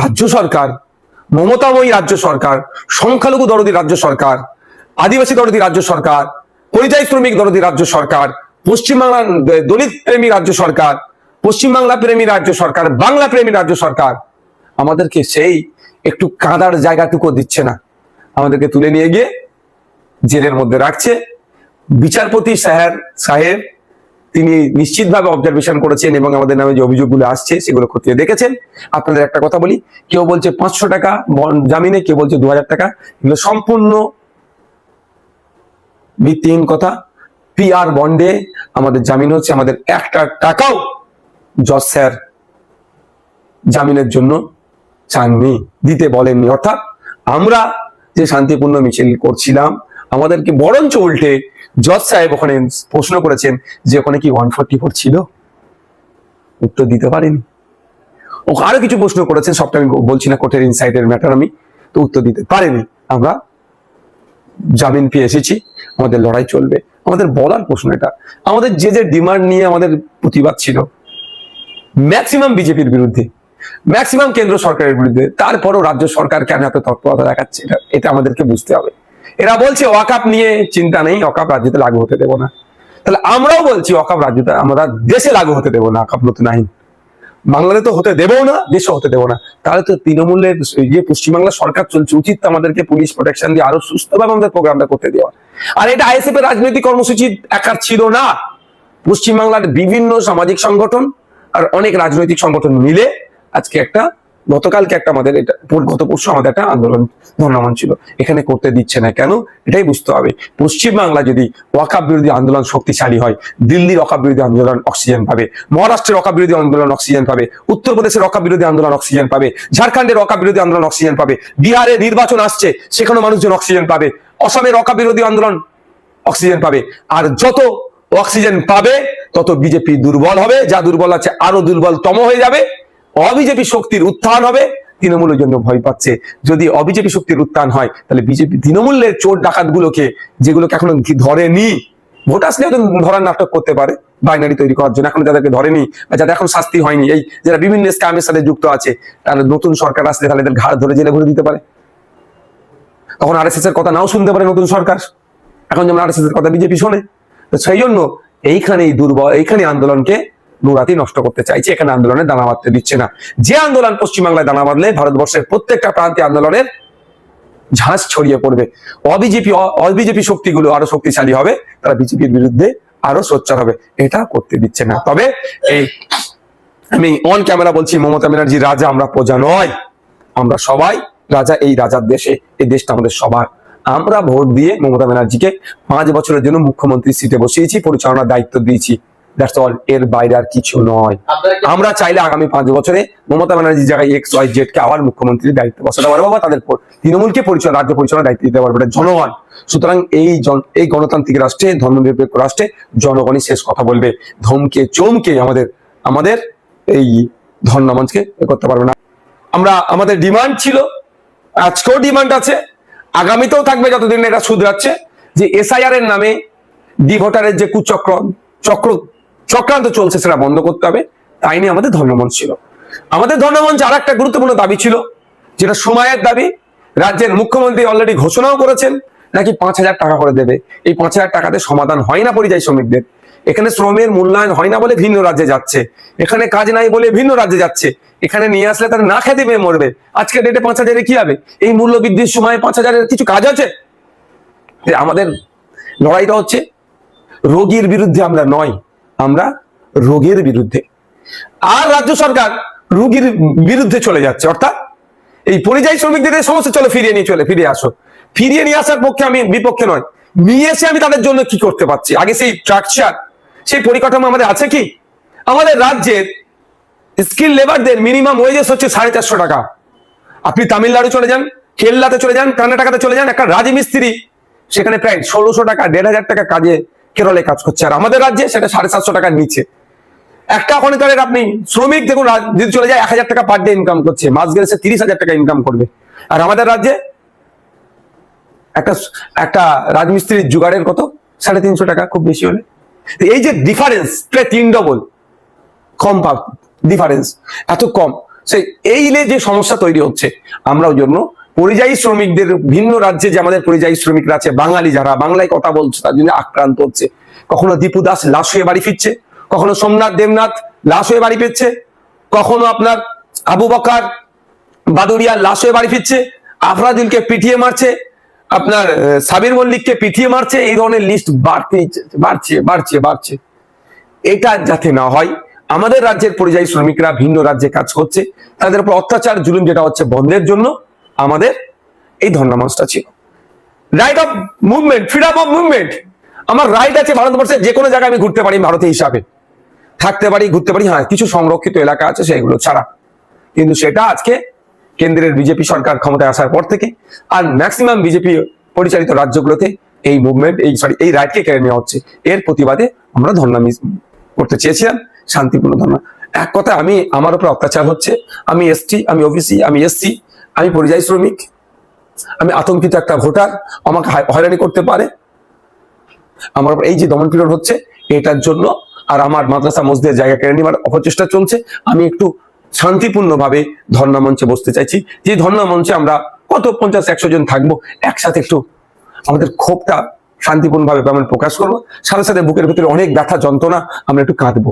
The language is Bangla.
রাজ্য সরকার, মমতাময়ী রাজ্য সরকার, সংখ্যালঘু দরদি রাজ্য সরকার, আদিবাসী দরদি রাজ্য সরকার, পরিযায়ী শ্রমিক দরদি রাজ্য সরকার, পশ্চিমবাংলার দলিত প্রেমী রাজ্য সরকার, পশ্চিমবাংলা প্রেমী রাজ্য সরকার, বাংলা প্রেমী রাজ্য সরকার, আমাদেরকে সেই একটু কাঁদার জায়গাটুকু দিচ্ছে না। আমাদেরকে তুলে নিয়ে গিয়ে জেলের মধ্যে রাখছে। বিচারপতি সাহেব সাহেব তিনি নিশ্চিতভাবে অবজারভেশন করেছেন এবং আমাদের নামে যে অভিযোগগুলো আসছে, সেগুলো খতিয়ে দেখেছেন। আপনাদের একটা কথা বলি, কেউ বলছে পাঁচশো টাকা জামিনে, কেউ বলছে দু হাজার টাকা, এগুলো সম্পূর্ণ ভিত্তিহীন কথা। পিআর বন্ডে আমাদের জামিন হচ্ছে, আমাদের একটা টাকাও জজ স্যার জামিনের জন্য চাননি, দিতে বলেননি। অর্থাৎ আমরা যে শান্তিপূর্ণ মিছিল করছিলাম আমাদেরকে বরঞ্চ উল্টে জজ সাহেব ওখানে প্রশ্ন করেছেন যে ওখানে কি ওয়ান ফোরটি ফোর ছিল? উত্তর দিতে পারেনি। ও আরও কিছু প্রশ্ন করেছেন, সবটা আমি বলছি না কোর্টের ইনসাইডের ম্যাটার আমি, তো উত্তর দিতে পারেনি। আমরা জামিন পেয়ে এসেছি, আমাদের লড়াই চলবে। আমাদের বলার প্রশ্ন এটা, আমাদের যে যে ডিমান্ড নিয়ে আমাদের প্রতিবাদ ছিল ম্যাক্সিমাম বিজেপির বিরুদ্ধে ম্যাক্সিমাম কেন্দ্র সরকারের বিরুদ্ধে, তারপরও রাজ্য সরকার কেন এত তৎপরতা দেখাচ্ছে, এটা এটা আমাদেরকে বুঝতে হবে। এরা বলছে ওয়াকাপ নিয়ে চিন্তা নেই অকাপ রাজ্যতে লাগু হতে দেবো না। তাহলে আমরাও বলছি অকাপ রাজ্যতে, আমরা দেশে লাগু হতে দেবো না অকাপ নতুন আইন। বাংলাদেশে তো হতে দেবো না দেশে হতে দেবো না। তাহলে তো তৃণমূলের যে পশ্চিমবাংলা সরকার চলছে, উচিত আমাদেরকে পুলিশ প্রোটেকশন দিয়ে আরও সুস্থভাবে আমাদের প্রোগ্রামটা করতে দেওয়া। আর এটা আইএসএফ এর রাজনৈতিক কর্মসূচি একার ছিল না। পশ্চিমবাংলার বিভিন্ন সামাজিক সংগঠন আর অনেক রাজনৈতিক সংগঠন মিলে আজকে একটা গতকালকে একটা আমাদের এটা গত পরশু আমাদের একটা আন্দোলন ধর্নামন ছিল। এখানে করতে দিচ্ছে না। কেন? এটাই বুঝতে হবে। পশ্চিমবাংলা যদি ওয়াকাব বিরোধী আন্দোলন শক্তিশালী হয়, দিল্লির ওয়াকাব বিরোধী আন্দোলন অক্সিজেন পাবে, মহারাষ্ট্রের ওয়াকাব বিরোধী আন্দোলন অক্সিজেন পাবে, উত্তরপ্রদেশের ওয়াকাব বিরোধী আন্দোলন অক্সিজেন পাবে, ঝাড়খণ্ডের ওয়াকাব বিরোধী আন্দোলন অক্সিজেন পাবে, বিহারে নির্বাচন আসছে সেখানে মানুষজন অক্সিজেন পাবে, অসমের ওয়াকাব বিরোধী আন্দোলন অক্সিজেন পাবে। আর যত অক্সিজেন পাবে, তত বিজেপি দুর্বল হবে। যা দুর্বল আছে, আরও দুর্বলতম হয়ে যাবে। অবিজেপি শক্তির উত্থান হবে, তৃণমূলের জন্য ভয় পাচ্ছে। যদি অবিজেপি শক্তির উত্থান হয়, তাহলে বিজেপি তৃণমূলের চোর ডাকাত গুলোকে যেগুলোকে এখনও ধরেনি, ভোট আসলে ধরার নাটক করতে পারে বাইনারি তৈরি করার জন্য। এখন যাদেরকে ধরেনি বা যাদের এখন শাস্তি হয়নি, এই যারা বিভিন্ন স্ক্যামের সাথে যুক্ত আছে, তাহলে নতুন সরকার আসলে তাহলে এদের ঘাড় ধরে জেলে ভরে দিতে পারে। তখন আরএসএস এর কথা নাও শুনতে পারে নতুন সরকার। এখন যেমন আরএসএস এর কথা বিজেপি শোনে। তো সেই জন্য এইখানে দুর্বল এইখানে আন্দোলনকে নুরাতি নষ্ট করতে চাইছে, এখানে আন্দোলনে দানা বাঁধতে দিচ্ছে না। যে আন্দোলন পশ্চিমবাংলায় দানা বাঁধলে ভারতবর্ষের প্রত্যেকটা প্রান্তে আন্দোলনের ঝাঁস ছড়িয়ে পড়বে। অবিজেপি অবিজেপি শক্তিগুলো আরও শক্তিশালী হবে, তারা বিজেপির বিরুদ্ধে আরও সোচ্চার হবে, এটা করতে দিচ্ছে না। তবে এই আমি অন ক্যামেরা বলছি, মমতা ব্যানার্জি রাজা, আমরা প্রজা নয়। আমরা সবাই রাজা, এই রাজার দেশে, এই দেশটা আমাদের সবার। আমরা ভোট দিয়ে মমতা ব্যানার্জিকে পাঁচ বছরের জন্য মুখ্যমন্ত্রী সিটে বসিয়েছি, পরিচালনার দায়িত্ব দিয়েছি। দ্যাটস অল এর বাইরে আর কিছু নয়। আমরা চাইলে আগামী পাঁচ বছরে মমতা ব্যানার্জির জায়গায় এক্স ওয়াই জেড কে আবার মুখ্যমন্ত্রীর দায়িত্ব বসাতে পারব বা তাদের তৃণমূলকে পরিচালনা রাজ্য পরিচালনার দায়িত্ব দিতে পারব। এটা জনগণ। সুতরাং এই এই গণতান্ত্রিক রাষ্ট্রে ধর্মনিরপেক্ষ রাষ্ট্রে জনগণই শেষ কথা বলবে। ধমকে চমকে আমাদের আমাদের এই ধর্ণামঞ্চকে এ করতে পারবে না। আমরা আমাদের ডিমান্ড ছিল আজকেও ডিমান্ড আছে আগামীতেও থাকবে যতদিন এটা শুধরাচ্ছে যে এসআইআর এর নামে ডি ভোটারের যে কুচক্র চক্র চক্রান্ত চলছে সেটা বন্ধ করতে হবে। তাই নিয়ে আমাদের ধর্মমঞ্চ ছিল। আমাদের ধর্মমঞ্চ আর একটা গুরুত্বপূর্ণ দাবি ছিল, যেটা সময়ের দাবি। রাজ্যের মুখ্যমন্ত্রী অলরেডি ঘোষণাও করেছেন, নাকি পাঁচ হাজার টাকা করে দেবে। এই পাঁচ হাজার টাকাতে সমাধান হয় না পরিযায়ী শ্রমিকদের। এখানে শ্রমের মূল্যায়ন হয় না বলে ভিন্ন রাজ্যে যাচ্ছে। এখানে কাজ নাই বলে ভিন্ন রাজ্যে যাচ্ছে। এখানে নিয়ে আসলে তারা না খেতে পেয়ে মরবে। আজকে ডেটে পাঁচ হাজারে কি হবে? এই মূল্য বৃদ্ধির সময় পাঁচ হাজারের কিছু কাজ আছে? আমাদের লড়াইটা হচ্ছে, রোগীর বিরুদ্ধে আমরা নয়। আমরা রোগের বিরুদ্ধে। আর রাজ্য সরকার রোগীর বিরুদ্ধে চলে যাচ্ছে, অর্থাৎ এই পরিযায়ী শ্রমিকদের এই সমস্যা চলে ফিরিয়ে নিয়ে চলে ফিরে আসো। ফিরিয়ে নিয়ে আসার পক্ষে আমি বিপক্ষে নয়, নিয়ে এসে আমি তাদের জন্য কি করতে পারছি? আগে সেই স্ট্রাকচার সেই পরিকাঠামো আমাদের আছে কি? আমাদের রাজ্যের স্কিল লেবারদের মিনিমাম ওয়েজেস হচ্ছে সাড়ে চারশো টাকা। আপনি তামিলনাড়ু চলে যান কেরলাতে চলে যান, কর্ণাটকাতে চলে যান, একটা রাজমিস্ত্রি, সেখানে প্রায় ষোলোশো টাকা, দেড় হাজার টাকা কাজে কেরলে কাজ করছে। আর আমাদের রাজ্যে সেটা সাড়ে সাতশো টাকার নিচে। একটা খনিকারের আপনি শ্রমিক দেখুন যদি চলে যায়, এক হাজার টাকা পার ডে ইনকাম করছে। মাস গেলে সে তিরিশ হাজার টাকা ইনকাম করবে। আর আমাদের রাজ্যে একটা একটা রাজমিস্ত্রির জুগাড়ের কত? সাড়ে তিনশো টাকা, খুব বেশি হলে। এই যে ডিফারেন্স প্রায় তিন ডবল কম ডিফারেন্স এত কম। সেই এই যে সমস্যা তৈরি হচ্ছে আমরা ওই জন্য পরিযায়ী শ্রমিকদের, ভিন্ন রাজ্যে যে আমাদের পরিযায়ী শ্রমিকরা আছে, বাঙালি যারা, বাংলায় কথা বলছে তার জন্য আক্রান্ত হচ্ছে। কখনো দীপু দাস লাশ হয়ে বাড়ি ফিরছে, কখনো সোমনাথ দেবনাথ লাশ হয়ে বাড়ি ফিরছে, কখনো আপনার আবু বকার বাদুরিয়া লাশ হয়ে বাড়ি ফিরছে, আফরাজুলকে পিটিয়ে মারছে, আপনার সাবির মল্লিককে পিটিয়ে মারছে, এই ধরনের লিস্ট বাড়তেই বাড়ছে বাড়ছে বাড়ছে। এটা যাতে না হয়, আমাদের রাজ্যের পরিযায়ী শ্রমিকরা ভিন্ন রাজ্যে কাজ করছে, তাদের উপর অত্যাচার জুলুম যেটা হচ্ছে বন্ধের জন্য আমাদের এই ধর্ণা মঞ্চটা ছিল। Right of movement freedom of movement আমার রাইট আছে ভারতবর্ষে, যে কোনো জায়গায় আমি ঘুরতে পারি ভারতে হিসাবে। থাকতে পারি, ঘুরতে পারি হ্যাঁ কিছু সংরক্ষিত এলাকা আছে সেগুলো ছাড়া। কিন্তু সেটা আজকে কেন্দ্রের বিজেপি সরকার ক্ষমতায় আসার পর থেকে আর ম্যাক্সিমাম বিজেপি পরিচালিত রাজ্যগুলোতে এই মুভমেন্ট এই সরি এই রাইটকে কেড়ে নেওয়া হচ্ছে। এর প্রতিবাদে আমরা ধর্ণা করতে চেয়েছিলাম, শান্তিপূর্ণ ধর্ণা। এক কথা আমি, আমার উপর অত্যাচার হচ্ছে। আমি এসটি, আমি ওবিসি, আমি এসসি আমি পরিযায়ী শ্রমিক, আমি আতঙ্কিত একটা ভোটার, আমাকে হয়রানি করতে পারে। আমার এই যে দমন পীড়ন হচ্ছে, এটার জন্য আর আমার মাদ্রাসা মসজিদের জায়গা কেড়ে নেওয়ার অপচেষ্টা চলছে। আমি একটু শান্তিপূর্ণভাবে ধর্ণা মঞ্চে বসতে চাইছি। যে ধর্ণা মঞ্চে আমরা কত পঞ্চাশ, একশো জন থাকব, একসাথে একটু আমাদের ক্ষোভটা শান্তিপূর্ণভাবে আমরা প্রকাশ করব। সাথে সাথে বুকের ভিতরে অনেক ব্যথা যন্ত্রণা আমরা একটু কাঁদবো।